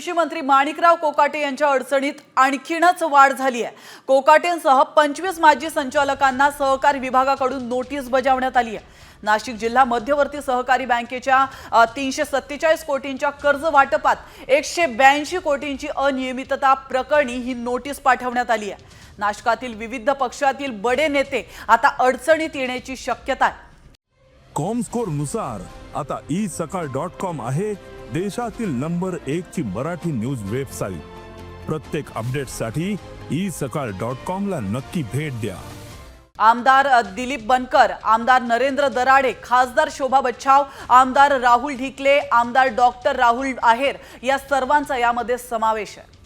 कृषी मंत्री माणिकराव कोकाटे यांच्या अडचणीत आणखीनच वाढ झाली आहे. कोकाटेंसह पंचवीस माजी संचालकांना सहकार विभागाकडून नोटीस बजावण्यात आली आहे. नाशिक जिल्हा मध्यवर्ती सहकारी बँकेच्या तीनशे सत्तेचाळीस कोटींच्या कर्ज वाटपात एकशे ब्याऐंशी कोटींची अनियमितता प्रकरणी ही नोटीस पाठवण्यात आली आहे. नाशकातील विविध पक्षातील बडे नेते आता अडचणीत येण्याची शक्यता आहे. कॉम स्कोरनुसार आता ई सकाळ डॉट कॉम आहे. देशातील नंबर एक ची मराठी न्यूज वेबसाईट. प्रत्येक अपडेटसाठी ई सकाळ डॉट कॉम ला नक्की भेट द्या. आमदार दिलीप बनकर आमदार नरेंद्र दराडे खासदार शोभा बच्छाव आमदार राहुल ढिकले आमदार डॉक्टर राहुल आहेर या सर्वांचा यामध्ये समावेश आहे.